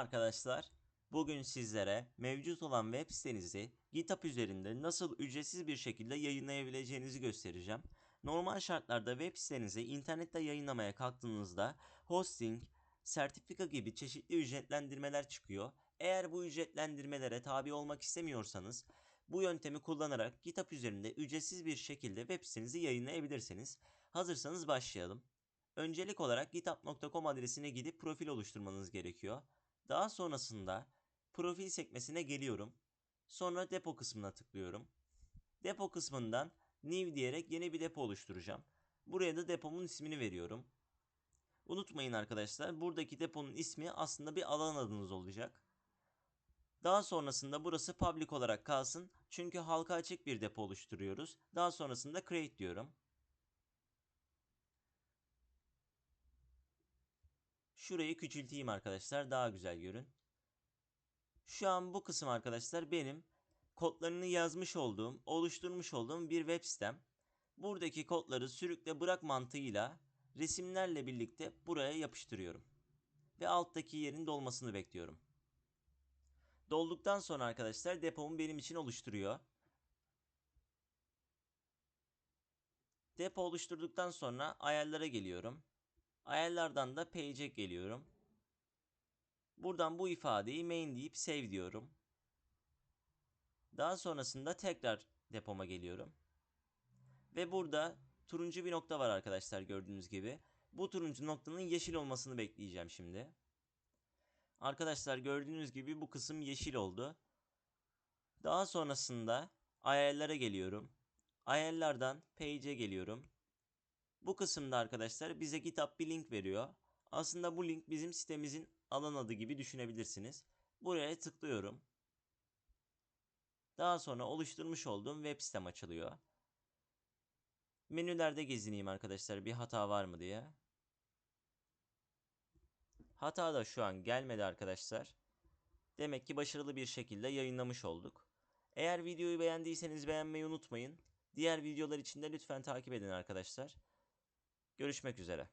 arkadaşlar. Bugün sizlere mevcut olan web sitenizi GitHub üzerinde nasıl ücretsiz bir şekilde yayınlayabileceğinizi göstereceğim. Normal şartlarda web sitenizi internette yayınlamaya kalktığınızda hosting, sertifika gibi çeşitli ücretlendirmeler çıkıyor. Eğer bu ücretlendirmelere tabi olmak istemiyorsanız bu yöntemi kullanarak GitHub üzerinde ücretsiz bir şekilde web sitenizi yayınlayabilirsiniz. Hazırsanız başlayalım. Öncelik olarak github.com adresine gidip profil oluşturmanız gerekiyor. Daha sonrasında profil sekmesine geliyorum. Sonra depo kısmına tıklıyorum. Depo kısmından new diyerek yeni bir depo oluşturacağım. Buraya da depomun ismini veriyorum. Unutmayın arkadaşlar buradaki deponun ismi aslında bir alan adınız olacak. Daha sonrasında burası public olarak kalsın. Çünkü halka açık bir depo oluşturuyoruz. Daha sonrasında create diyorum. Şurayı küçülteyim arkadaşlar daha güzel görün. Şu an bu kısım arkadaşlar benim kodlarını yazmış olduğum, oluşturmuş olduğum bir web sitem. Buradaki kodları sürükle bırak mantığıyla resimlerle birlikte buraya yapıştırıyorum. Ve alttaki yerin dolmasını bekliyorum. Dolduktan sonra arkadaşlar depomu benim için oluşturuyor. Depo oluşturduktan sonra ayarlara geliyorum. Ayarlardan da page'e geliyorum. Buradan bu ifadeyi main deyip save diyorum. Daha sonrasında tekrar depoma geliyorum. Ve burada turuncu bir nokta var arkadaşlar gördüğünüz gibi. Bu turuncu noktanın yeşil olmasını bekleyeceğim şimdi. Arkadaşlar gördüğünüz gibi bu kısım yeşil oldu. Daha sonrasında ayarlara geliyorum. Ayarlardan page'e geliyorum. Bu kısımda arkadaşlar bize GitHub bir link veriyor. Aslında bu link bizim sitemizin alan adı gibi düşünebilirsiniz. Buraya tıklıyorum. Daha sonra oluşturmuş olduğum web sitem açılıyor. Menülerde gezineyim arkadaşlar bir hata var mı diye. Hata da şu an gelmedi arkadaşlar. Demek ki başarılı bir şekilde yayınlamış olduk. Eğer videoyu beğendiyseniz beğenmeyi unutmayın. Diğer videolar için de lütfen takip edin arkadaşlar. Görüşmek üzere.